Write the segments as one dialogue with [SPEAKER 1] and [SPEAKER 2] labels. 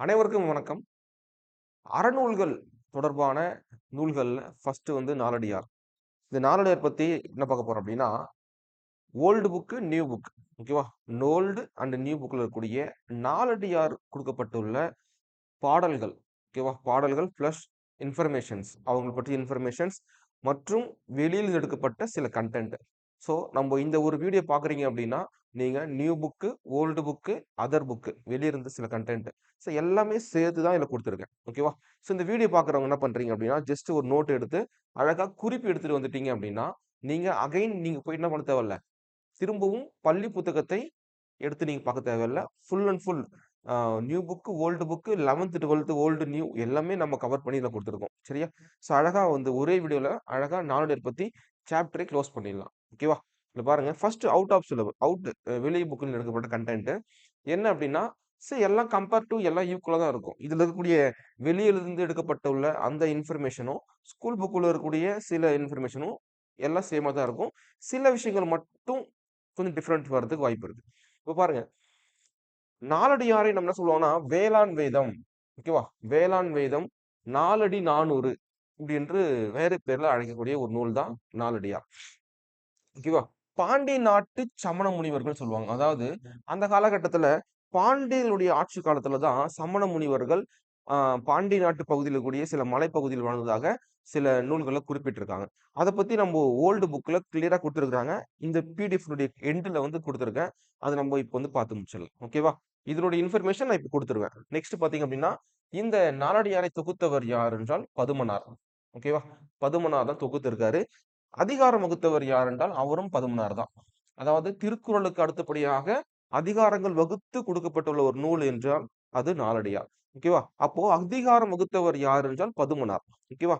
[SPEAKER 1] அனைவருக்கும் வணக்கம். அறநூல்கள் தொடர்பான நூல்களில் ஃபஸ்ட்டு வந்து நாலடியார். இந்த நாலடியார் பற்றி என்ன பார்க்க போகிறோம் அப்படின்னா ஓல்டு புக்கு நியூ புக் ஓகேவா ஓல்டு அண்ட் நியூ புக்கில் இருக்கக்கூடிய நாலடியார் கொடுக்கப்பட்டுள்ள பாடல்கள் ஓகேவா பாடல்கள் ப்ளஸ் இன்ஃபர்மேஷன்ஸ் அவங்களை பற்றி இன்ஃபர்மேஷன்ஸ் மற்றும் வெளியில் எடுக்கப்பட்ட சில கண்டென்ட் ஸோ நம்ம இந்த ஒரு வீடியோ பார்க்குறீங்க அப்படின்னா நீங்கள் new book old book other book வெளியிருந்து சில கண்டென்ட் ஸோ எல்லாமே சேர்த்து தான் இதில் கொடுத்துருக்கேன். ஓகேவா ஸோ இந்த வீடியோ பார்க்குறவங்க என்ன பண்ணுறீங்க அப்படின்னா ஜஸ்ட் ஒரு நோட் எடுத்து அழகாக குறிப்பு எடுத்துகிட்டு வந்துட்டீங்க அப்படின்னா நீங்கள் அகைன் நீங்கள் போய் என்ன பண்ண தேவையில்ல? திரும்பவும் பள்ளி புத்தகத்தை எடுத்து நீங்கள் பார்க்க தேவையில்ல. Full and full new book old book eleventh twelfth old new எல்லாமே நம்ம கவர் பண்ணி இதில் கொடுத்துருக்கோம். சரியா? ஸோ அழகாக வந்து ஒரே வீடியோவில் அழகாக நாலுடர் பற்றி சாப்டரை க்ளோஸ் பண்ணிடலாம். ஓகேவா இல்லை பாருங்க first out of syllabus out வெளியே புக்கில் எடுக்கப்பட்ட கண்டென்ட்டு என்ன அப்படின்னா சரி எல்லாம் கம்பேர் டு எல்லாம் ஈக்குவலாக தான் இருக்கும். இதில் இருக்கக்கூடிய வெளியிலிருந்து எடுக்கப்பட்ட உள்ள அந்த இன்ஃபர்மேஷனும் ஸ்கூல் புக்கில் இருக்கக்கூடிய சில இன்ஃபர்மேஷனும் எல்லாம் சேமாக தான் இருக்கும். சில விஷயங்கள் மட்டும் கொஞ்சம் டிஃப்ரெண்ட் வர்றதுக்கு வாய்ப்பு இருக்குது இப்போ பாருங்க நாலடியாரை நம்ம என்ன சொல்லுவோம்னா வேளாண் வேதம் ஓகேவா வேளாண் வேதம் நாலடி நானூறு இப்படி என்று வேறு பேரில் அழைக்கக்கூடிய ஒரு நூல் தான் நாலடியார் ஓகேவா பாண்டி நாட்டு சமண முனிவர்கள் சொல்லுவாங்க. அதாவது அந்த காலகட்டத்துல பாண்டியனுடைய ஆட்சி காலத்துல தான் சமண முனிவர்கள் ஆஹ் பாண்டி நாட்டு பகுதியில் இருக்கக்கூடிய சில மலைப்பகுதியில் வாழ்ந்ததாக சில நூல்களை குறிப்பிட்டிருக்காங்க. அதை பத்தி நம்ம ஓல்டு புக்ல கிளியரா கொடுத்துருக்காங்க இந்த பிடிஎஃப் எண்டில் வந்து கொடுத்துருக்கேன். அதை நம்ம இப்போ வந்து பார்த்து முடிச்சிடலாம். ஓகேவா இதனுடைய இன்ஃபர்மேஷன் நான் இப்போ கொடுத்துருவேன். நெக்ஸ்ட் பாத்தீங்க அப்படின்னா இந்த நாலடியாரை தொகுத்தவர் யார் என்றால் பதுமனார். ஓகேவா பதுமனார் தான் தொகுத்திருக்காரு. அதிகாரம் வகுத்தவர் யார் என்றால் அவரும் பதுமனார் தான். அதாவது திருக்குறளுக்கு அடுத்தபடியாக அதிகாரங்கள் வகுத்து கொடுக்கப்பட்டுள்ள ஒரு நூல் என்றால் அது நாலடியார் ஓகேவா அப்போ அதிகாரம் வகுத்தவர் யார் என்றால் பதுமனார் ஓகேவா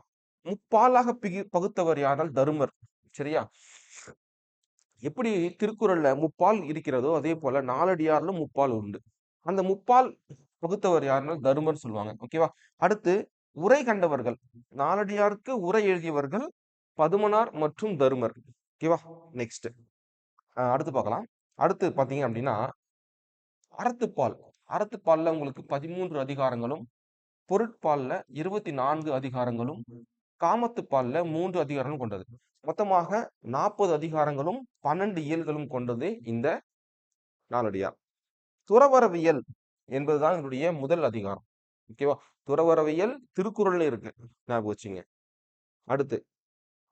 [SPEAKER 1] முப்பாலாக பிகி பகுத்தவர் யாரால் தருமர். சரியா? எப்படி திருக்குறள்ல முப்பால் இருக்கிறதோ அதே போல நாலடியார்ல முப்பால் உண்டு. அந்த முப்பால் பகுத்தவர் யாருனால் தருமர் சொல்லுவாங்க. ஓகேவா அடுத்து உரை கண்டவர்கள். நாலடியாருக்கு உரை எழுதியவர்கள் பதுமனார் மற்றும் தருமர். ஓகேவா நெக்ஸ்ட் அடுத்து பார்க்கலாம். அடுத்து பார்த்தீங்க அப்படின்னா அறத்துப்பால். அறத்துப்பாலில் உங்களுக்கு பதிமூன்று அதிகாரங்களும் பொருட்பாலில் இருபத்தி நான்கு அதிகாரங்களும் காமத்துப்பாலில் மூன்று அதிகாரங்களும் கொண்டது. மொத்தமாக நாற்பது அதிகாரங்களும் பன்னெண்டு இயல்களும் கொண்டது இந்த நாளடியார் துறவரவியல் என்பதுதான் இதனுடைய முதல் அதிகாரம். ஓகேவா துறவரவியல் திருக்குறள்ல இருக்கு. ஞாபகம் வச்சுங்க. அடுத்து.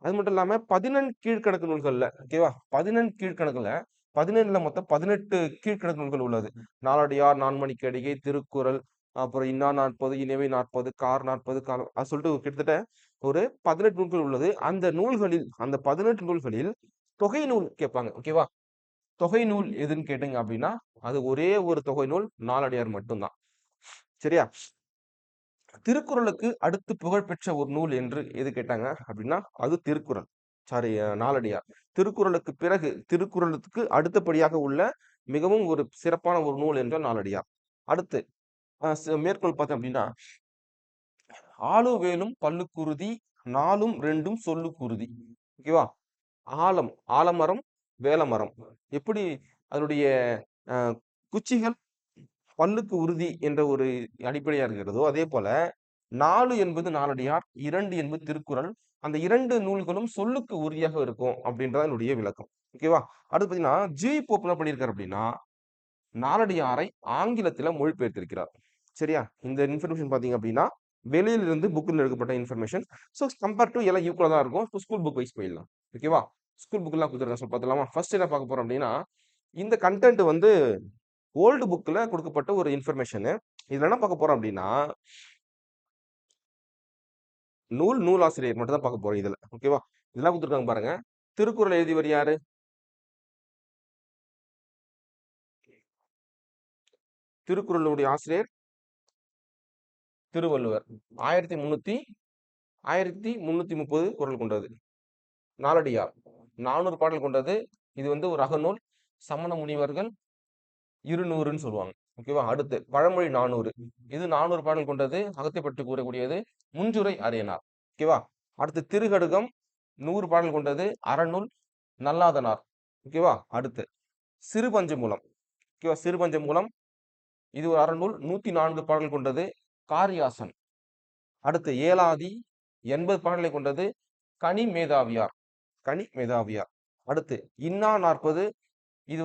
[SPEAKER 1] அது மட்டும் இல்லாமல் பதினெண் கீழ்கணக்கு நூல்கள்ல ஓகேவா பதினெண் கீழ்கணக்கில் பதினெண்டுல மொத்தம் பதினெட்டு கீழ்கணக்கு நூல்கள் உள்ளது. நாலடியார் நான்மணிக்கு அடிகை திருக்குறள் அப்புறம் இன்னா நாற்பது இனிவை நாற்பது கார் நாற்பது காலம் அது சொல்லிட்டு கிட்டத்தட்ட ஒரு பதினெட்டு நூல்கள் உள்ளது. அந்த நூல்களில் அந்த பதினெட்டு நூல்களில் தொகை நூல் கேட்பாங்க ஓகேவா தொகை நூல் எதுன்னு கேட்டீங்க அப்படின்னா அது ஒரே ஒரு தொகை நூல் நாலடியார் மட்டும்தான். சரியா? திருக்குறளுக்கு அடுத்து புகழ்பெற்ற ஒரு நூல் என்று எது கேட்டாங்க? அப்படின்னா அது திருக்குறள். சாரி நாலடியார் திருக்குறளுக்கு பிறகு திருக்குறளுக்கு அடுத்தபடியாக உள்ள மிகவும் ஒரு சிறப்பான ஒரு நூல் என்றால் நாலடியார் அடுத்து மேற்கோள் பார்த்தோம் அப்படின்னா ஆளு வேலும் பல்லுக்குருதி நாலும் ரெண்டும் சொல்லுக்குருதி. ஓகேவா? ஆலம் ஆலமரம் வேலமரம். எப்படி? அதனுடைய குச்சிகள் பல்லுக்கு உறுதி என்ற ஒரு அடிப்படையா இருக்கிறதோ அதே போல நாலு என்பது நாலடியார் இரண்டு என்பது திருக்குறள். அந்த இரண்டு நூல்களும் சொல்லுக்கு உறுதியாக இருக்கும் அப்படின்றத என்னுடைய விளக்கம். ஓகேவா அடுத்து பாத்தீங்கன்னா ஜி. போப் என்ன பண்ணியிருக்காரு அப்படின்னா நாலடியாரை ஆங்கிலத்துல மொழிபெயர்த்திருக்கிறார். சரியா? இந்த இன்ஃபர்மேஷன் பாத்தீங்க அப்படின்னா வெளியில இருந்து புக்கில் எடுக்கப்பட்ட இன்ஃபர்மேஷன் ஸோ கம்பேர் டு எல்லாம் ஈக்குவலாக தான் இருக்கும். ஸோ ஸ்கூல் புக் வைஸ் போயிடலாம். ஓகேவா ஸ்கூல் புக்கெல்லாம் கொடுத்துருக்கேன் சொல்லி பார்த்துலாமா ஃபர்ஸ்ட் என்ன பார்க்க போகிறோம் அப்படின்னா இந்த கண்டென்ட் வந்து ஓல்டு புக்கில் கொடுக்கப்பட்ட ஒரு இன்ஃபர்மேஷனு. இதில் என்ன பார்க்க போகிறோம் அப்படின்னா நூல் நூலாசிரியர் மட்டும் தான் பார்க்க போகிறோம் இதில். ஓகேவா இதெல்லாம் கொடுத்துருக்காங்க பாருங்க. திருக்குறள் எழுதியவர் யாரு? திருக்குறளுடைய ஆசிரியர் திருவள்ளுவர். ஆயிரத்தி முந்நூற்றி ஆயிரத்தி முந்நூற்றி முப்பது குரல் கொண்டது. நாலடியார் நானூறு பாடல் கொண்டது. இது வந்து ஒரு அகநூல். சமண முனிவர்கள் இருநூறுன்னு சொல்லுவாங்க. ஓகேவா அடுத்து பழமொழி நானூறு. இது நானூறு பாடல் கொண்டது. அகத்தைப்பட்டு கூறக்கூடியது முஞ்சுரை அரியனார். ஓகேவா அடுத்து திருகடுகம் நூறு பாடல் கொண்டது அறநூல் நல்லாதனார். ஓகேவா அடுத்து சிறுபஞ்ச மூலம் ஓகேவா சிறுபஞ்ச மூலம் இது ஒரு அறநூல். நூத்தி நான்கு பாடல் கொண்டது காரியாசன். அடுத்து ஏலாதி எண்பது பாடல்களை கொண்டது கனி மேதாவியார் கனி மேதாவியார் அடுத்து இன்னா நாற்பது இது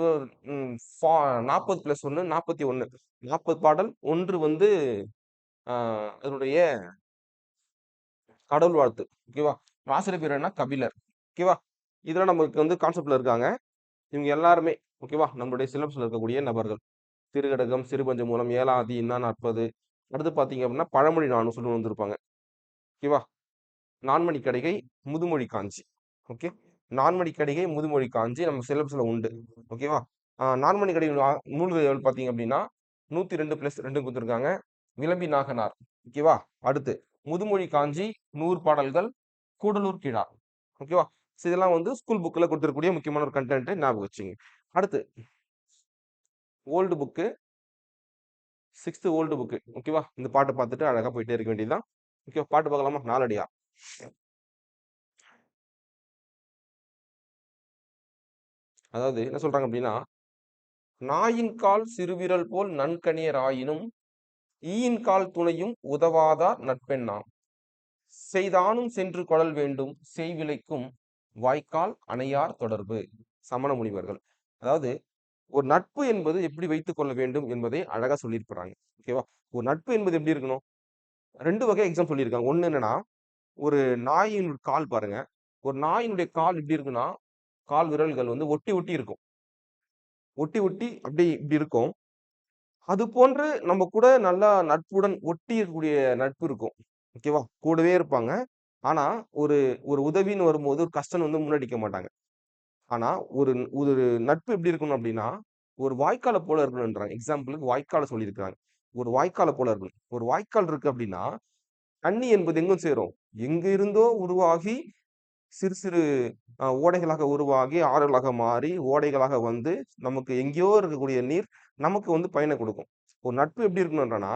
[SPEAKER 1] நாற்பது பிளஸ் ஒன்று நாற்பத்தி ஒன்று நாற்பது பாடல் ஒன்று வந்து அதனுடைய கடவுள் வாழ்த்து. ஓகேவா ஆசிரியர் பேர் என்ன கபிலர். ஓகேவா இதெல்லாம் நமக்கு வந்து கான்செப்டில் இருக்காங்க. இவங்க எல்லாருமே ஓகேவா நம்மளுடைய சிலபஸில் இருக்கக்கூடிய நபர்கள். திருகடகம் சிறுபஞ்ச மூலம் ஏழாதி இன்னா நாற்பது. அடுத்து பார்த்தீங்க அப்படின்னா பழமொழி நானும் சொல்லி வந்திருப்பாங்க. ஓகேவா நான்மணி கடிகை முதுமொழி காஞ்சி. ஓகே நான்மணி கடிகை முதுமொழி காஞ்சி நம்ம சிலபஸில் உண்டு. ஓகேவா ஆஹ் நான்மணி கடிகை நூல்கள் பார்த்தீங்க அப்படின்னா நூற்றி ரெண்டு ப்ளஸ் ரெண்டு கொடுத்துருக்காங்க. விளம்பி நாகனார். ஓகேவா அடுத்து முதுமொழி காஞ்சி நூறு பாடல்கள் கூடலூர் கிழார் ஓகேவா இதெல்லாம் வந்து ஸ்கூல் புக்கில் கொடுத்துருக்கூடிய முக்கியமான ஒரு கண்டென்ட்டை ஞாபகம் வச்சுங்க. அடுத்து old book sixth old book ஓகேவா இந்த பாட்டை பார்த்துட்டு அழகாக போயிட்டே இருக்க வேண்டியதுதான். ஓகேவா பாட்டு பார்க்கலாமா? நாலடியா? அதாவது என்ன சொல்றாங்க அப்படின்னா நாயின் கால் சிறுவிரல் போல் நன்கணியர் ஆயினும் ஈயின் கால் துணையும் உதவாதார் நட்பெண்ணாம். செய்தானும் சென்று கொடல் வேண்டும் செய்விலைக்கும் வாய்க்கால் அணையார் தொடர்பு. சமண முனிவர்கள். அதாவது ஒரு நட்பு என்பது எப்படி வைத்துக் கொள்ள வேண்டும் என்பதை அழகா சொல்லியிருக்கிறாங்க. ஓகேவா ஒரு நட்பு என்பது எப்படி இருக்கணும்? ரெண்டு வகை எக்ஸாம் சொல்லியிருக்காங்க. ஒன்று என்னன்னா ஒரு நாயின் கால் பாருங்க. ஒரு நாயினுடைய கால் எப்படி இருக்குன்னா கால் விரல்கள் வந்து ஒட்டி ஒட்டி இருக்கும். ஒட்டி ஒட்டி அப்படி இப்படி இருக்கும். அது போன்று நம்ம கூட நல்லா நட்புடன் ஒட்டி இருக்கக்கூடிய நட்பு இருக்கும். ஓகேவா கூடவே இருப்பாங்க. ஆனா ஒரு ஒரு உதவின்னு வரும்போது ஒரு கஷ்டம் வந்து முன்னடிக்க மாட்டாங்க. ஆனா ஒரு ஒரு நட்பு எப்படி இருக்கணும் அப்படின்னா ஒரு வாய்க்காலை போல இருக்கணும்ன்றாங்க. எக்ஸாம்பிளுக்கு வாய்க்காலை சொல்லியிருக்கிறாங்க. ஒரு வாய்க்காலை போல இருக்கணும். ஒரு வாய்க்கால் இருக்கு அப்படின்னா தண்ணி என்பது எங்கும் சேரும். எங்க இருந்தோ உருவாகி சிறு சிறு ஓடைகளாக உருவாகி ஆறுகளாக மாறி ஓடைகளாக வந்து நமக்கு எங்கேயோ இருக்கக்கூடிய நீர் நமக்கு வந்து பயனை கொடுக்கும். ஒரு நட்பு எப்படி இருக்கணும்ன்றனா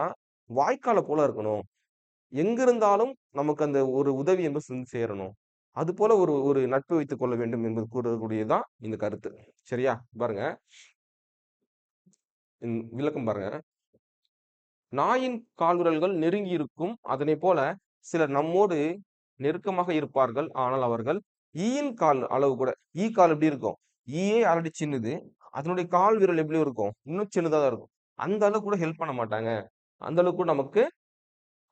[SPEAKER 1] வாய்க்காலை போல இருக்கணும். எங்க இருந்தாலும் நமக்கு அந்த ஒரு உதவி என்பது சேரணும். அது போல ஒரு ஒரு நட்பு வைத்துக் கொள்ள வேண்டும் என்பது கூறக்கூடியதுதான் இந்த கருத்து. சரியா? பாருங்க. விளக்கம் பாருங்க. நாயின் கால்விரல்கள் நெருங்கி இருக்கும் அதனை போல சிலர் நம்மோடு நெருக்கமாக இருப்பார்கள். ஆனால் அவர்கள் ஈயின் கால் அளவு கூட ஈ கால் எப்படி இருக்கும்? ஈயே ஆல்ரெடி சின்னது. அதனுடைய கால் விரல் எப்படி இருக்கும்? இன்னும் சின்னதாக தான் இருக்கும். அந்த அளவுக்கு கூட ஹெல்ப் பண்ண மாட்டாங்க. அந்த அளவுக்கு நமக்கு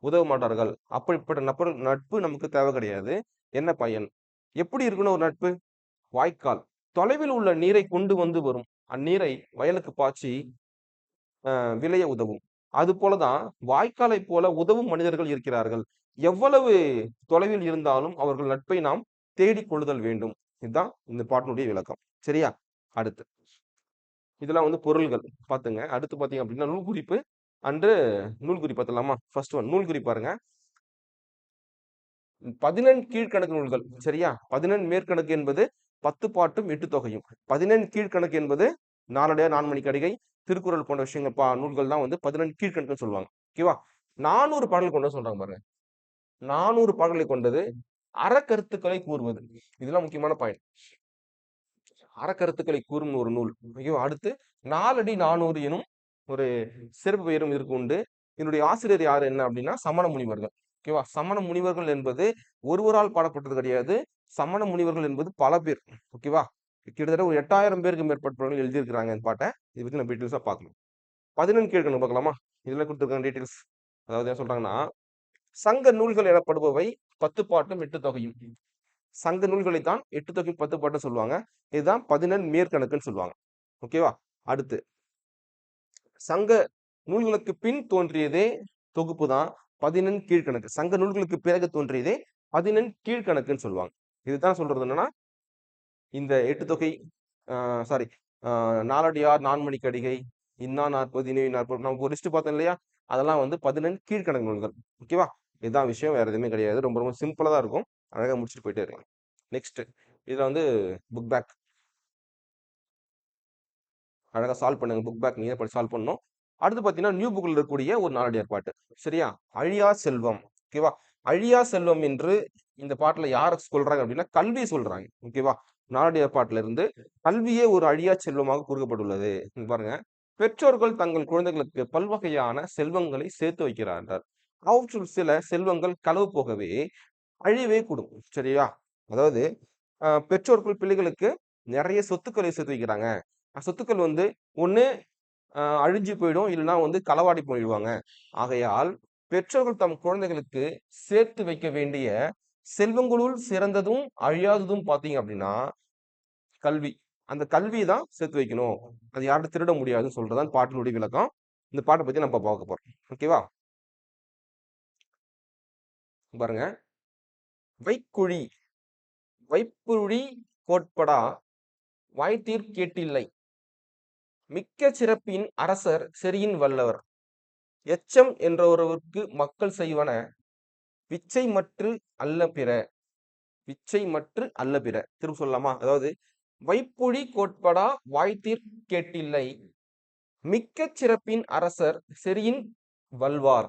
[SPEAKER 1] உதவ மாட்டார்கள். அப்படிப்பட்ட நபர் நட்பு நமக்கு தேவை கிடையாது. என்ன பயன்? எப்படி இருக்கணும் ஒரு நட்பு? வாய்க்கால். தொலைவில் உள்ள நீரை கொண்டு வந்து வரும். அந்நீரை வயலுக்கு பாய்ச்சி விளைய உதவும். அது போலதான் வாய்க்காலை போல உதவும் மனிதர்கள் இருக்கிறார்கள். எவ்வளவு தொலைவில் இருந்தாலும் அவர்கள் நட்பை நாம் தேடிக் கொள்ளுதல் வேண்டும். இதுதான் இந்த பாட்டினுடைய விளக்கம். சரியா? அடுத்து. இதெல்லாம் வந்து பொருள்கள். பாத்துங்க. அடுத்து பாத்தீங்க அப்படின்னா நூல் குறிப்பு. அன்று நூல் குறிப்பு பார்த்தலாமா ஃபர்ஸ்ட் ஒன் நூல் குறி பாருங்க. பதினெண் கீழ்கணக்கு நூல்கள். சரியா? பதினெண் மேற்கணக்கு என்பது பத்து பாட்டும் எட்டு தொகையும். பதினெண் கீழ்கணக்கு என்பது நாலடைய நான்மணி கடிகை திருக்குறள் போன்ற விஷயங்கள் பா நூல்கள் தான் வந்து பதினெண் கீழ்கணக்குன்னு சொல்லுவாங்க. ஓகேவா? நானூறு பாடல் கொண்டு சொல்றாங்க பாருங்க. நானூறு பாடல்களை கொண்டது அறக்கருத்துக்களை கூறுவது. இதெல்லாம் முக்கியமான பாயிண்ட் அறக்கருத்துக்களை கூறும் ஒரு நூல். ஓகேவா அடுத்து நாலடி நானூறு எனும் ஒரு சிறப்பு பெயரும் இருக்கு உண்டு. என்னுடைய ஆசிரியர் யாரு? என்ன அப்படின்னா சமண முனிவர்கள். ஓகேவா? சமண முனிவர்கள் என்பது ஒருவரால் பாடப்பட்டது கிடையாது. சமண முனிவர்கள் என்பது பல பேர். ஓகேவா? கிட்டத்தட்ட ஒரு எட்டாயிரம் பேருக்கு மேற்பட்டவர்கள் எழுதியிருக்கிறாங்க இந்த பாட்டை. இதை பற்றி நம்ம டீட்டெயில்ஸாக பார்க்கணும். பதினெண் கேட்கணும் பார்க்கலாமா? இதில் கொடுத்துருக்காங்க டீட்டெயில்ஸ். அதாவது என்ன சொல்றாங்கன்னா சங்க நூல்கள் எனப்படுபவை பத்து பாட்டும் எட்டு தொகையும். சங்க நூல்களை தான் எட்டு தொகையும் பத்து பாட்டும் சொல்லுவாங்க. இதுதான் பதினெண் மேற்கணக்குன்னு சொல்லுவாங்க. ஓகேவா? அடுத்து சங்க நூல்களுக்கு பின் தோன்றியதே தொகுப்பு தான் பதினெண் கீழ்கணக்கு சங்க நூல்களுக்கு பிறகு தோன்றியதே பதினெண் கீழ்கணக்குன்னு சொல்லுவாங்க. இதுதான் சொல்றது என்னன்னா இந்த எட்டு தொகை சாரி நாலடியார் நான்மணி கடிகை இன்னா நாற்பது இனிவி நாற்பது நமக்கு ஒரு லிஸ்ட் பார்த்தோம் இல்லையா? அதெல்லாம் வந்து பதினெண் கீழ்கணக்கு நூல்கள் ஓகேவா இதுதான் விஷயம் வேற எதுவுமே கிடையாது. ரொம்ப ரொம்ப சிம்பிளா தான் இருக்கும். அழகா முடிச்சுட்டு போயிட்டே இருக்கலாம் நெக்ஸ்ட் இதுல வந்து புக் பேக் அழகா சால்வ் பண்ணுங்க புக் பேக் நீங்கள் படி சால்வ் பண்ணணும். அடுத்து பாத்தீங்கன்னா நியூ புக்ல இருக்கக்கூடிய ஒரு நாலடியார் பாட்டு சரியா? அழியா செல்வம் ஓகேவா அழியா செல்வம் என்று இந்த பாட்டுல யாரை சொல்றாங்க அப்படின்னா கல்வி சொல்றாங்க ஓகேவா நாலடியார் ஏற்பாட்டிலிருந்து கல்வியே ஒரு அழியா செல்வமாக கூறப்பட்டுள்ளது பாருங்க. பெற்றோர்கள் தங்கள் குழந்தைகளுக்கு பல்வகையான செல்வங்களை சேர்த்து வைக்கிறார்கள். அவற்றுள் சில செல்வங்கள் களவு போகவே அழிவே கூடும். சரியா? அதாவது ஆஹ் பெற்றோர்கள் பிள்ளைகளுக்கு நிறைய சொத்துக்களை சேர்த்து வைக்கிறாங்க. சொத்துக்கள் வந்து ஒண்ணு அழிஞ்சு போயிடும் இல்லைன்னா வந்து களவாடி போயிடுவாங்க. ஆகையால் பெற்றோர்கள் தம் குழந்தைகளுக்கு சேர்த்து வைக்க வேண்டிய செல்வங்களுள் சிறந்ததும் அழியாததும் பாத்தீங்க அப்படின்னா கல்வி. அந்த கல்வி தான் சேர்த்து வைக்கணும். அது யார்கிட்ட திருட முடியாதுன்னு சொல்றதுதான் பாட்டினுடைய விளக்கம். இந்த பாட்டை பத்தி நம்ம பார்க்க போறோம். ஓகேவா பாருங்க. வைக்குழி. வைப்புழி கோட்படா வாய்த்தீர் கேட்டில்லை. மிக்க சிறப்பின் அரசர் செரியின் வல்லவர். எச்சம் என்றொருவருக்கு மக்கள் செய்வன விச்சை மற்று அல்ல பிற. விச்சை மற்று அல்ல பிற. திரும்ப சொல்லலாமா? அதாவது வைப்புழி கோட்படா வாய்த்தீர் கேட்டில்லை. மிக்க சிறப்பின் அரசர் செரியின் வல்வார்.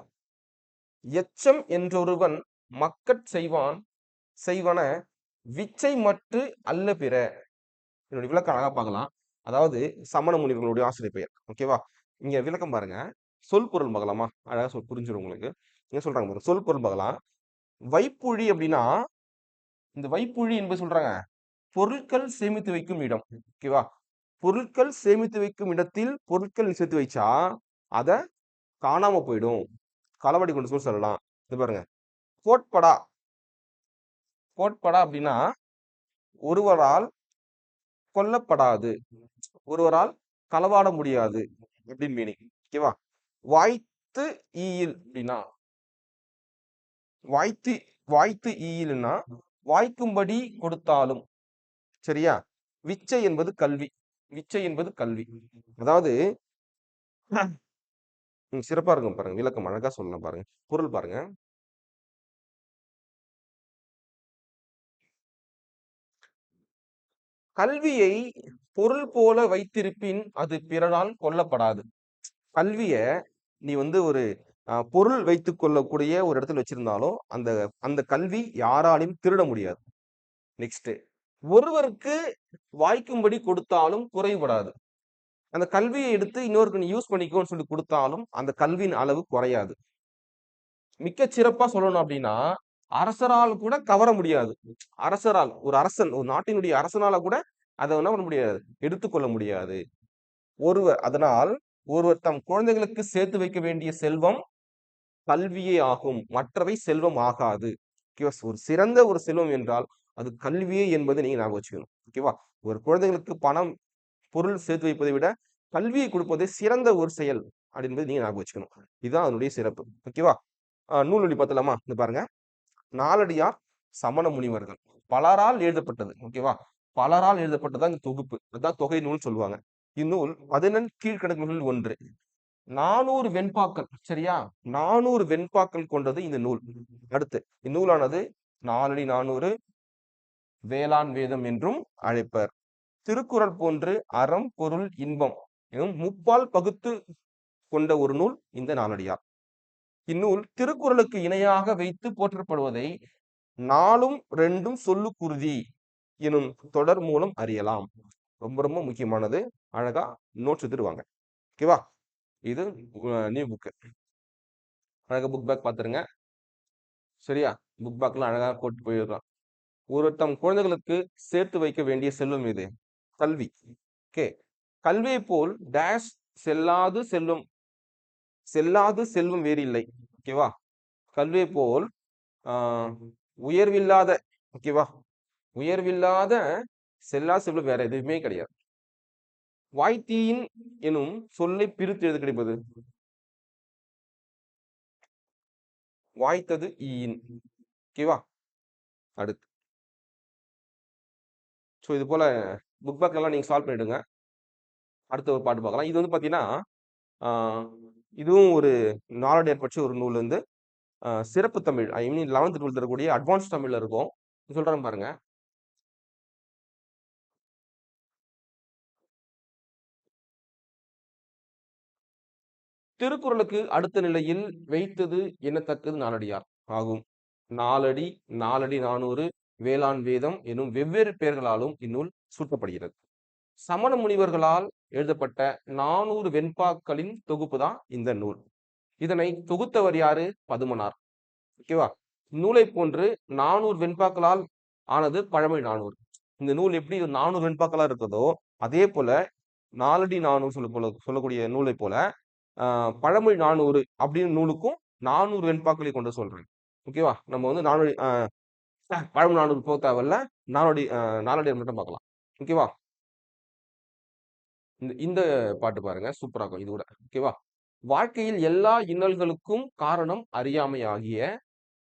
[SPEAKER 1] எச்சம் என்றொருவன் மக்கட் செய்வான் செய்வன விச்சை மற்று அல்ல பிற. என்னுடைய விளக்கம் அழகா பார்க்கலாம். அதாவது சமண முனிவர்களுடைய ஆசிரியர் பெயர். ஓகேவா? இங்க விளக்கம் பாருங்க. சொல் பொருள் பார்க்கலாமா? அழகா சொல் புரிஞ்சிடும் உங்களுக்கு. என்ன சொல்றாங்க பாருங்க சொல் பொருள் பார்க்கலாம். வைப்புழி அப்படின்னா இந்த வைப்புழி என்பது சொல்றாங்க பொருட்கள் சேமித்து வைக்கும் இடம். ஓகேவா பொருட்கள் சேமித்து வைக்கும் இடத்தில் பொருட்கள் சேர்த்து வைச்சா அதை காணாம போயிடும். களவாடி கொண்டு சொல்லி சொல்லலாம். இது பாருங்க. கோட்படா. கோட்படா அப்படின்னா ஒருவரால் கொல்லப்படாது. ஒருவரால் களவாட முடியாது. அப்படின்னு மீனிங் ஓகேவா வாய்த்து ஈயில் அப்படின்னா வாய்த்து வாய்த்து ஈயில்னா வாய்க்கும்படி கொடுத்தாலும். சரியா? விச்சை என்பது கல்வி. விச்சை என்பது கல்வி. அதாவது சிறப்பா இருக்கும் பாருங்க. விளக்கம் அழகா சொல்லலாம் பாருங்க. பொருள் பாருங்க. கல்வியை பொருள் போல வைத்திருப்பின் அது பிறரால் கொல்லப்படாது. கல்விய நீ வந்து ஒரு பொருள் வைத்து கொள்ளக்கூடிய ஒரு இடத்துல வச்சிருந்தாலும் அந்த அந்த கல்வி யாராலையும் திருட முடியாது. நெக்ஸ்ட் ஒருவருக்கு வாய்க்கும்படி கொடுத்தாலும் குறைபடாது. அந்த கல்வியை எடுத்து இன்னொருக்கு நீ யூஸ் பண்ணிக்கோன்னு சொல்லி கொடுத்தாலும் அந்த கல்வியின் அளவு குறையாது. மிக்க சிறப்பா சொல்லணும் அப்படின்னா அரசரால் கூட கவர முடியாது. அரசரால் ஒரு அரசன் ஒரு நாட்டினுடைய அரசனால கூட அதை என்ன பண்ண முடியாது? எடுத்துக்கொள்ள முடியாது. ஒருவர் அதனால் ஒருவர் தம் குழந்தைகளுக்கு சேர்த்து வைக்க வேண்டிய செல்வம் கல்வியே ஆகும். மற்றவை செல்வம் ஆகாது. ஓகேவா? ஒரு சிறந்த ஒரு செல்வம் என்றால் அது கல்வியே என்பதை நீங்க ஞாபகம் வச்சுக்கணும். ஓகேவா? ஒரு குழந்தைகளுக்கு பணம் பொருள் சேர்த்து வைப்பதை விட கல்வியை கொடுப்பதே சிறந்த ஒரு செயல் அப்படின்பது நீங்க ஞாபகம் வச்சுக்கணும். இதுதான் அதனுடைய சிறப்பு. ஓகேவா? ஆஹ் பார்த்தலாமா இந்த பாருங்க. நாலடியார் சமண முனிவர்கள். பலரால் எழுதப்பட்டது. ஓகேவா? பலரால் எழுதப்பட்டதான் இந்த தொகுப்பு. அதுதான் தொகை நூல் சொல்லுவாங்க. இந்நூல் பதினெண் நூல் ஒன்று. நானூறு வெண்பாக்கள் சரியா? நானூறு வெண்பாக்கள் கொண்டது இந்த நூல். அடுத்து இந்நூலானது நாலடி நானூறு வேளாண் வேதம் என்றும் அழைப்பர். திருக்குறள் போன்று அறம் பொருள் இன்பம் எனும் முப்பால் பகுத்து கொண்ட ஒரு நூல் இந்த நாலடியார். இந்நூல் திருக்குறளுக்கு இணையாக வைத்து போற்றப்படுவதை நாலும் ரெண்டும் சொல்லு குருதி எனும் தொடர் மூலம் அறியலாம். ரொம்ப ரொம்ப முக்கியமானது. அழகா நோட்ஸ் எடுத்துருவாங்க ஓகேவா? இது நியூ புக்கு அழகா புக் பேக் பார்த்துருங்க சரியா? புக் பேக்லாம் அழகாக போட்டு போயிடலாம் ஒரு தம் குழந்தைகளுக்கு சேர்த்து வைக்க வேண்டிய செல்வம் இது. கல்வி. ஓகே கல்வியை போல் டேஷ் செல்லாது செல்வம் செல்லாது செல்வம் வேறு இல்லை. ஓகேவா கல்வியை போல் ஆஹ் உயர்வில்லாத ஓகேவா உயர்வில்லாத செல்லா செல்வம் வேற எதுவுமே கிடையாது. வாய்த்தீயின் எனும் சொல்லை பிரித்து எழுத கிடைப்பது? வாய்த்தது ஈயின். ஓகேவா அடுத்து. ஸோ இது போல புக் பேக்லாம் நீங்க சால்வ் பண்ணிடுங்க. அடுத்த ஒரு பாட்டு பார்க்கலாம். இது வந்து பார்த்தீங்கன்னா இதுவும் ஒரு நாளடியார் பற்றி ஒரு நூல் வந்து சிறப்பு Tamil I mean eleventh twelfth இருக்கக்கூடிய அட்வான்ஸ் தமிழ்ல இருக்கும். சொல்கிறேன் பாருங்க. திருக்குறளுக்கு அடுத்த நிலையில் வைத்தது எண்ணத்தக்கது நாலடியார் ஆகும். நாலடி நாலடி நானூறு வேளாண் வேதம் எனும் வெவ்வேறு பெயர்களாலும் இந்நூல் சூட்டப்படுகிறது. சமண முனிவர்களால் எழுதப்பட்ட நானூறு வெண்பாக்களின் தொகுப்பு தான் இந்த நூல். இதனை தொகுத்தவர் யாரு? பதுமனார். ஓகேவா நூலை போன்று நானூறு வெண்பாக்களால் ஆனது பழமொழி நானூறு. இந்த நூல் எப்படி நானூறு வெண்பாக்களா இருக்கிறதோ அதே போல நாலடி நானூறு சொல்ல போல சொல்லக்கூடிய நூலை போல பழமொழி நானூறு அப்படின்னு நூலுக்கும் நானூறு வெண்பாக்களை கொண்டு சொல்றேன் ஓகேவா? நம்ம வந்து நானூறு பழமொழி நானூறு போக தேவையில்ல. நாலடி நாலடி மட்டும் பார்க்கலாம். ஓகேவா? இந்த இந்த பாட்டு பாருங்க. சூப்பரா இருக்கும். இது கூட ஓகேவா? வாழ்க்கையில் எல்லா இன்னல்களுக்கும் காரணம் அறியாமை ஆகிய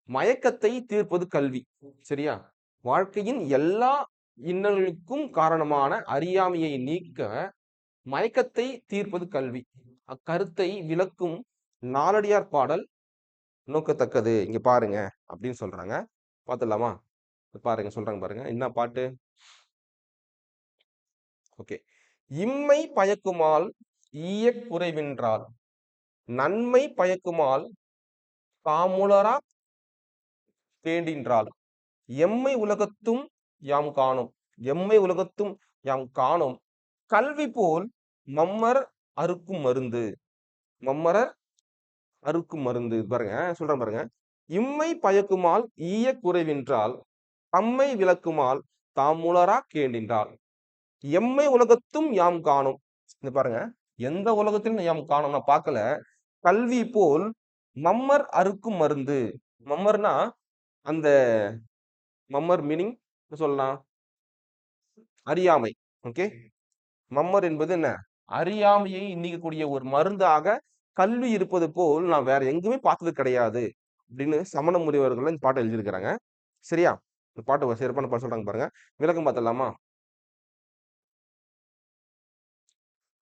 [SPEAKER 1] மயக்கத்தை தீர்ப்பது கல்வி. சரியா? வாழ்க்கையின் எல்லா இன்னல்களுக்கும் காரணமான அறியாமையை நீக்க மயக்கத்தை தீர்ப்பது கல்வி. அக்கருத்தை விளக்கும் நாலடியார் பாடல் நோக்கத்தக்கது. இங்க பாருங்க அப்படின்னு சொல்றாங்க. பார்த்துடலாமா பாருங்க சொல்றாங்க பாருங்க. என்ன பாட்டு? ஓகே. இம்மை பயக்குமால் ஈயக்குறைவின்றால் நன்மை பயக்குமால் தாமுலரா வேண்டின்றால் எம்மை உலகத்தும் யாம் காணும் எம்மை உலகத்தும் யாம் காணும் கல்வி போல் மம்மர் அறுக்கும் மருந்து. மம்மரர் அறுக்கும் மருந்து. பாருங்க சொல்றேன் பாருங்க. இம்மை பயக்குமால் ஈய குறைவின்றால் தம்மை விளக்குமால் தாமுலரா கேண்டின்றால். எம்மை உலகத்தும் யாம் காணும். இந்த பாருங்க எந்த உலகத்திலும் யாம் காணும். நான் பார்க்கல. கல்வி போல் மம்மர் அறுக்கும் மருந்து. மம்மர்னா அந்த மம்மர் மீனிங் சொல்லலாம்? அறியாமை. ஓகே? மம்மர் என்பது என்ன? அறியாமையை நீக்கக்கூடிய ஒரு மருந்தாக கல்வி இருப்பது போல் நான் வேற எங்குமே பார்த்தது கிடையாது அப்படின்னு சமண முனிவர்கள் இந்த பாட்டை எழுதியிருக்கிறாங்க. சரியா? இந்த பாட்டு சிறப்பான பாட்டு சொல்றாங்க பாருங்க. விளக்கம் பார்த்தலாமா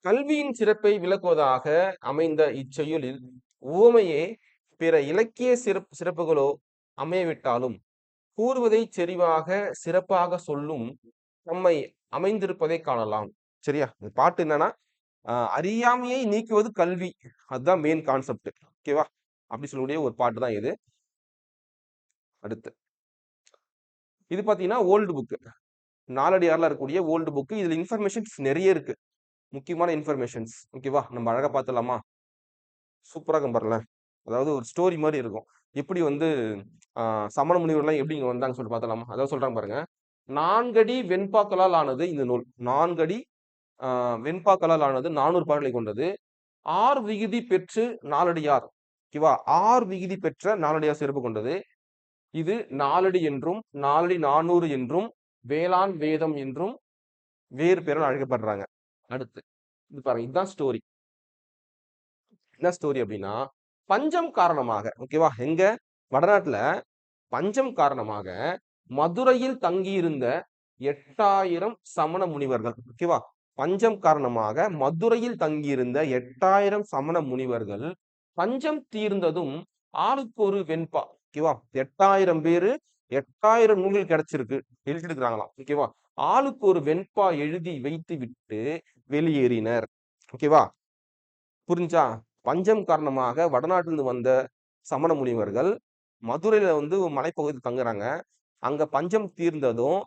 [SPEAKER 1] கல்வியின் சிறப்பை விளக்குவதாக அமைந்த இச்செயலில் உவமையே பிற இலக்கிய சிறப்பு சிறப்புகளோ அமையவிட்டாலும் கூறுவதை செறிவாக சிறப்பாக சொல்லும் நம்மை அமைந்திருப்பதை காணலாம். சரியா? இந்த பாட்டு என்னன்னா அறியாமையை நீக்குவது கல்வி. அதுதான் மெயின் கான்செப்ட் ஓகேவா அப்படி சொல்லக்கூடிய ஒரு பாட்டு தான் இது. அடுத்து. இது பார்த்தீங்கன்னா ஓல்டு புக்கு நாலடியாரில் இருக்கக்கூடிய ஓல்டு புக்கு இதில் இன்ஃபர்மேஷன்ஸ் நிறைய இருக்கு. முக்கியமான இன்ஃபர்மேஷன்ஸ் ஓகேவா நம்ம அழகாக பார்த்துலாமா சூப்பராக பாருல அதாவது ஒரு ஸ்டோரி மாதிரி இருக்கும். எப்படி வந்து சமண முனிவர்லாம் எப்படி இங்கே வந்தாங்க சொல்லிட்டு பார்த்தலாமா அதாவது சொல்கிறாங்க பாருங்க. நான்கடி வெண்பாக்களால் ஆனது இந்த நூல். நான்கடி வெண்பாக்களால் ஆனது நானூறு பாடலை கொண்டது. ஆறு விகுதி பெற்று நாலடியார். ஓகேவா? ஆறு விகுதி பெற்ற நாலடியார் சிறப்பு கொண்டது. இது நாலடி என்றும் நாலடி நானூறு என்றும் வேளாண் வேதம் என்றும் வேறு பேரால் அழைக்கப்படுறாங்க. அடுத்து இது பாருங்க இதுதான் ஸ்டோரி என்ன ஸ்டோரி அப்படின்னா பஞ்சம் காரணமாக ஓகேவா? எங்க? வடநாட்டுல பஞ்சம் காரணமாக மதுரையில் தங்கியிருந்த எட்டாயிரம் சமண முனிவர்கள் ஓகேவா? பஞ்சம் காரணமாக மதுரையில் தங்கியிருந்த எட்டாயிரம் சமண முனிவர்கள் பஞ்சம் தீர்ந்ததும் ஆளுக்கு ஒரு வெண்பா ஓகேவா எட்டாயிரம் பேரு எட்டாயிரம் நூல்கள் கிடைச்சிருக்கு எழுதிருக்கிறாங்களாம் ஓகேவா ஆளுக்கு ஒரு வெண்பா எழுதி வைத்து விட்டு வெளியேறினர் ஓகேவா புரிஞ்சா? பஞ்சம் காரணமாக வடநாட்டிலிருந்து வந்த சமண முனிவர்கள் மதுரையில வந்து மலைப்பகுதியில் தங்குறாங்க அங்க பஞ்சம் தீர்ந்ததும்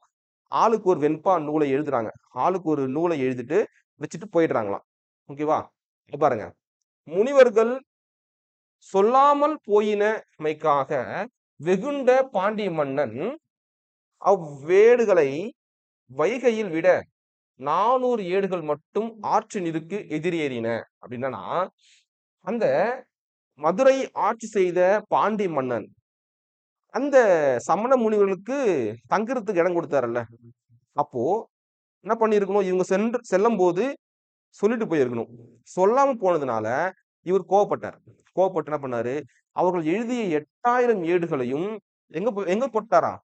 [SPEAKER 1] ஆளுக்கு ஒரு வெண்பா நூலை எழுதுறாங்க. ஆளுக்கு ஒரு நூலை எழுதிட்டு வச்சுட்டு போயிடுறாங்களாம். ஓகேவா பாருங்க. முனிவர்கள் சொல்லாமல் போயினமைக்காக வெகுண்ட பாண்டிய மன்னன் அவ்வேடுகளை வைகையில் விட நானூறு ஏடுகள் மட்டும் ஆற்றினிற்கு எதிரேறின அப்படின்னா அந்த மதுரை ஆட்சி செய்த பாண்டி மன்னன் அந்த சமண முனிவர்களுக்கு தங்குறதுக்கு இடம் கொடுத்தாருல்ல. அப்போ என்ன பண்ணிருக்கணும் இவங்க சென்று செல்லும் போது சொல்லிட்டு போயிருக்கணும். சொல்லாம போனதுனால இவர் கோவப்பட்டார். கோவப்பட்டு என்ன பண்ணாரு? அவர்கள் எழுதிய எட்டாயிரம் ஏடுகளையும் எங்க போ- எங்க போட்டாரா?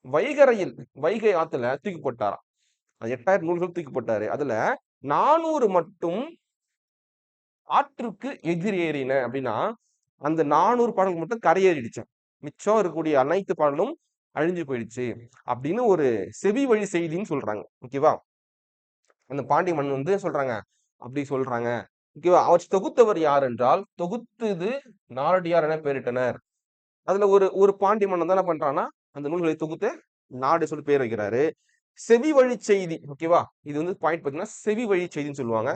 [SPEAKER 1] வைகரையில் வைகை ஆத்துல தூக்கி போட்டாராம் எட்டாயிரம் நூல்கள் தூக்கி போட்டாரு. அதுல நானூறு மட்டும் ஆற்றுக்கு எதிரேறின அப்படின்னா அந்த நானூறு பாடல்கள் மட்டும் கரையேறிடுச்சேன் மிச்சம் இருக்கக்கூடிய அனைத்து பாடலும் அழிஞ்சு போயிடுச்சு அப்படின்னு ஒரு செவி வழி செய்தின்னு சொல்றாங்க. ஓகேவா அந்த பாண்டிய மன்னன் வந்து சொல்றாங்க? அப்படி சொல்றாங்க. ஓகேவா அவர் தொகுத்தவர் யார் என்றால் தொகுத்தது நாரடியார் என பெயரிட்டனர். அதுல ஒரு ஒரு பாண்டிய மன்னன் தான் என்ன பண்றான்னா அந்த நூல்களை தொகுத்து நாடு சொல்லி பேர் வைக்கிறாரு. செவி வழி செய்தி ஓகேவா இது வந்து பாயிண்ட் பார்த்தீங்கன்னா செவி வழி செய்தின்னு சொல்லுவாங்க.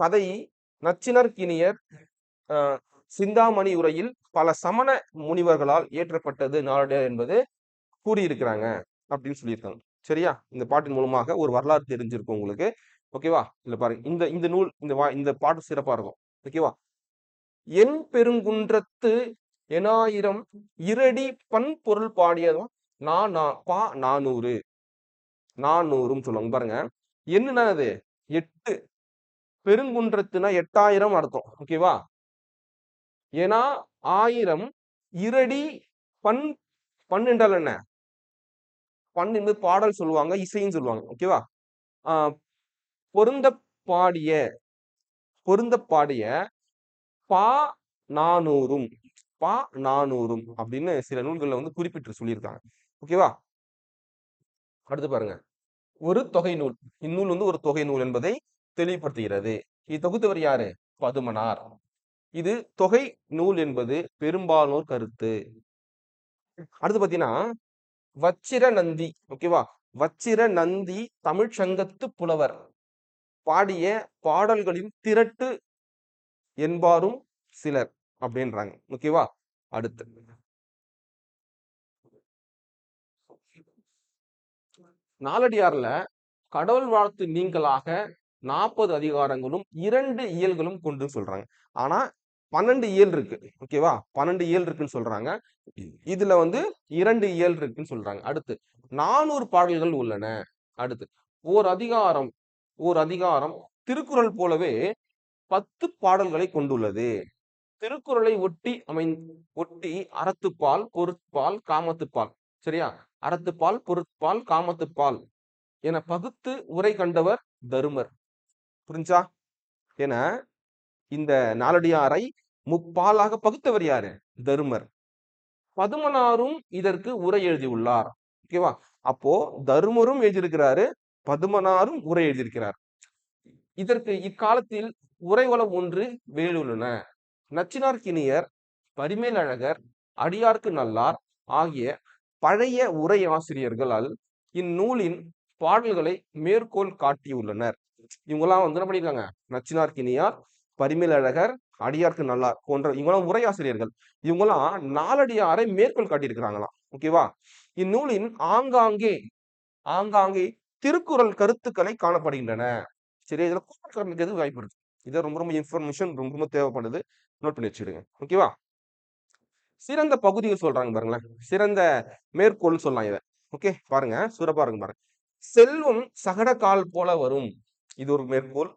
[SPEAKER 1] கதை நச்சினர் கிணியர் சிந்தாமணி உரையில் பல சமண முனிவர்களால் இயற்றப்பட்டது நாளடையார் என்பது கூறியிருக்கிறாங்க அப்படின்னு சொல்லியிருக்காங்க. சரியா? இந்த பாட்டின் மூலமாக ஒரு வரலாறு தெரிஞ்சிருக்கும் உங்களுக்கு. ஓகேவா இல்ல பாருங்க. இந்த இந்த நூல் இந்த வா இந்த பாட்டு சிறப்பா இருக்கும். ஓகேவா என் பெருங்குன்றத்து எனாயிரம் இரடி பண் பொருள் பாடியதும் நான் நா- பா நானூறு. நானூறுன்னு சொல்லுவாங்க. பாருங்க. என்னன்னா அது எட்டு. பெருங்குன்றத்துனா எட்டாயிரம் அர்த்தம். ஓகேவா ஏன்னா ஆயிரம் இரடி பண் பண் என்றால் என்ன? பண் என்பது பாடல் சொல்லுவாங்க இசைன்னு சொல்லுவாங்க ஓகேவா ஆஹ் பொருந்த பாடிய பொருந்த பாடிய பா நானூறும் பா நானூறும் அப்படின்னு சில நூல்கள்ல வந்து குறிப்பிட்டு சொல்லியிருக்காங்க ஓகேவா அடுத்து பாருங்க. ஒரு தொகை நூல் இந்நூல் வந்து ஒரு தொகை நூல் என்பதை தெளிவுபடுத்துகிறது. இது தொகுத்தவர் யாரு? பதுமனார். இது தொகை நூல் என்பது பெரும்பாலோர் கருத்து. அடுத்து பாத்தீங்கன்னா வச்சிர நந்தி ஓகேவா வச்சிர நந்தி தமிழ் சங்கத்து புலவர். பாடிய பாடல்களின் திரட்டு என்பாரும் சிலர் அப்படின்றாங்க. ஓகேவா அடுத்து. நாலடியார்ல கடவுள் வாழ்த்து நீங்களாக நாற்பது அதிகாரங்களும் இரண்டு இயல்களும் கொண்டு சொல்றாங்க. ஆனா பன்னெண்டு இயல் இருக்கு. ஓகேவா பன்னெண்டு இயல் இருக்குன்னு சொல்றாங்க. இதுல வந்து இரண்டு இயல் இருக்குன்னு சொல்றாங்க. அடுத்து நானூறு பாடல்கள் உள்ளன. அடுத்து ஓர் அதிகாரம் ஓர் அதிகாரம் திருக்குறள் போலவே பத்து பாடல்களை கொண்டுள்ளது. திருக்குறளை ஒட்டி அமை ஒட்டி அறத்துப்பால் பொருட்பால் காமத்துப்பால். சரியா? அறத்துப்பால் பொருட்பால் காமத்துப்பால் என பகுத்து உரை கண்டவர் தருமர். புரிஞ்சா? என இந்த நாலடியாரை முப்பாலாக பகுத்தவர் யாரு? தருமர். பதுமனாரும் இதற்கு உரை எழுதியுள்ளார். ஓகேவா அப்போ தருமரும் எழுதியிருக்கிறாரு பதுமனாரும் உரை எழுதியிருக்கிறார். இதற்கு இக்காலத்தில் உரைவளம் ஒன்று வேலுள்ளன. நச்சினார் கிணியர் பரிமேலழகர் அடியார்க்கு நல்லார் ஆகிய பழைய உரை ஆசிரியர்களால் இந்நூலின் பாடல்களை மேற்கோள் காட்டியுள்ளனர். இவங்கெல்லாம் வந்து என்ன பண்ணியிருக்காங்க? நச்சினார் கிணியார் பரிமேலழகர் அடியார்க்கு நல்லார் போன்ற இவங்களாம் உரையாசிரியர்கள் இவங்களாம் நாலடியாரை மேற்கோள் காட்டியிருக்கிறாங்களாம். ஓகேவா? இந்நூலின் ஆங்காங்கே ஆங்காங்கே திருக்குறள் கருத்துக்களை காணப்படுகின்றன. சரி இதுல கூட்டல் காரணத்துக்கு வாய்ப்பு இருக்கு? இதை ரொம்ப ரொம்ப இன்ஃபர்மேஷன் ரொம்ப ரொம்ப தேவைப்படுது. நோட் பண்ணி வச்சுடுங்க ஓகேவா? சிறந்த பகுதிகள் சொல்றாங்க பாருங்களேன். சிறந்த மேற்கோள் சொல்லலாம் இதை. ஓகே பாருங்க. சிறப்பா இருக்கு பாருங்க. செல்வம் சகடக்கால் போல வரும். இது ஒரு மேற்கோள்.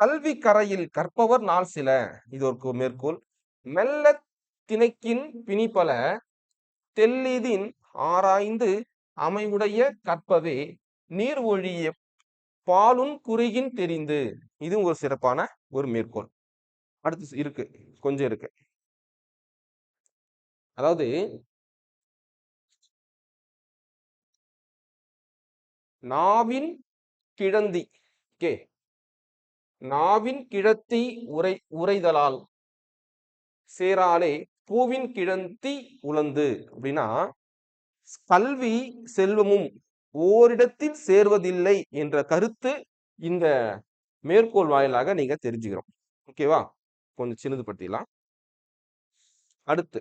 [SPEAKER 1] கல்வி கரையில் கற்பவர் நாள் சில. இது ஒரு மேற்கோள். மெல்ல திணைக்கின் பிணிப்பல தெல்லிதின் ஆராய்ந்து அமைவுடைய கற்பவே. நீர் ஒழிய பாலுன் குறுகின் தெரிந்து. இதுவும் ஒரு சிறப்பான ஒரு மேற்கோள். அடுத்து இருக்கு. கொஞ்சம் இருக்கு. அதாவது நாவின் கிழந்தி கே. நாவின் கிழத்தி உரை உரைதலால் சேராலே பூவின் கிழந்தி உழந்து. அப்படின்னா கல்வி செல்வமும் ஓரிடத்தில் சேர்வதில்லை என்ற கருத்து இந்த மேற்கோள் வாயிலாக நீங்க தெரிஞ்சுக்கிறோம். ஓகேவா கொஞ்சம் சின்னதுபடுத்திடலாம். அடுத்து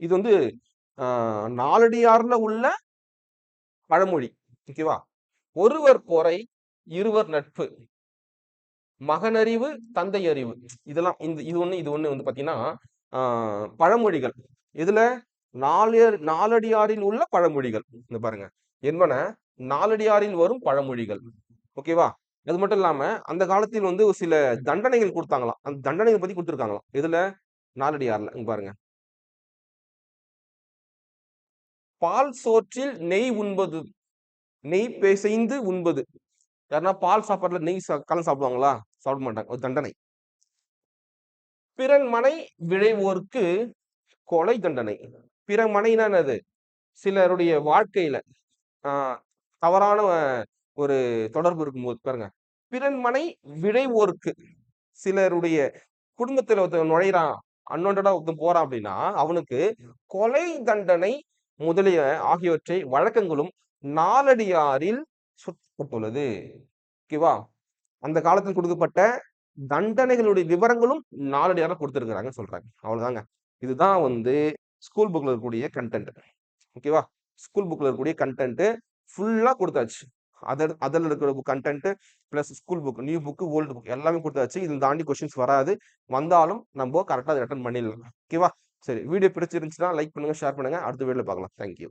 [SPEAKER 1] இது வந்து ஆஹ், நாலடியார்ல உள்ள பழமொழி. ஓகேவா ஒருவர் பொறை இருவர் நட்பு. மகனறிவு தந்தை அறிவு இதெல்லாம் இந்த இது ஒண்ணு இது ஒண்ணு வந்து பாத்தீங்கன்னா ஆஹ், பழமொழிகள். இதுல நாலு நாலடியாரில் உள்ள பழமொழிகள். இந்த பாருங்க. என்பன நாலடியாரில் வரும் பழமொழிகள். ஓகேவா அது மட்டும் இல்லாம அந்த காலத்தில் வந்து ஒரு சில தண்டனைகள் கொடுத்தாங்களாம். அந்த தண்டனைகள் பத்தி கொடுத்துருக்காங்களாம். இதுல நாலடியார்ல இங்க பாருங்க. பால் சோற்றில் நெய் உண்பது. நெய் பேசைந்து உண்பது. யாருன்னா பால் சாப்பாடுல நெய் கலந்து சாப்பிடுவாங்களா? சாப்பிட மாட்டாங்க. ஒரு தண்டனை. பிறன் மனை விழைவோர்க்கு கொலை தண்டனை. பிற மனைனா என்னது? சிலருடைய வாழ்க்கையில ஆஹ் தவறான ஒரு தொடர்பு இருக்கும்போது பாருங்க. பிறன் மனை விழைவோர்க்கு சிலருடைய குடும்பத்துல ஒருத்தன் நுழையிறான் அன்னொன்றா ஒருத்தன் போறான் அப்படின்னா அவனுக்கு கொலை தண்டனை முதலிய ஆகியவற்றை வழக்கங்களும் நாலடியாரில் சுட்டப்பட்டுள்ளது. ஓகேவா அந்த காலத்தில் கொடுக்கப்பட்ட தண்டனைகளுடைய விவரங்களும் நாலடியார கொடுத்துருக்குறாங்க சொல்றாங்க. அவ்வளோதாங்க இதுதான் வந்து ஸ்கூல் புக்கில் இருக்கக்கூடிய கண்டென்ட் ஓகேவா ஸ்கூல் புக்கில் இருக்கக்கூடிய கண்டென்ட்டு ஃபுல்லாக கொடுத்தாச்சு. அதர் அதில் இருக்கிற content plus school book new book old book எல்லாமே கொடுத்தாச்சு. இதில் தாண்டி கொஷின்ஸ் வராது. வந்தாலும் நம்ம கரெக்டாக அதை அட்டன் பண்ணிடலாம். ஓகேவா சரி வீடியோ பிடிச்சிருந்துச்சுன்னா லைக் பண்ணுங்கள் ஷேர் பண்ணுங்கள் அடுத்த வீடியோவில் பார்க்கலாம். தேங்க்யூ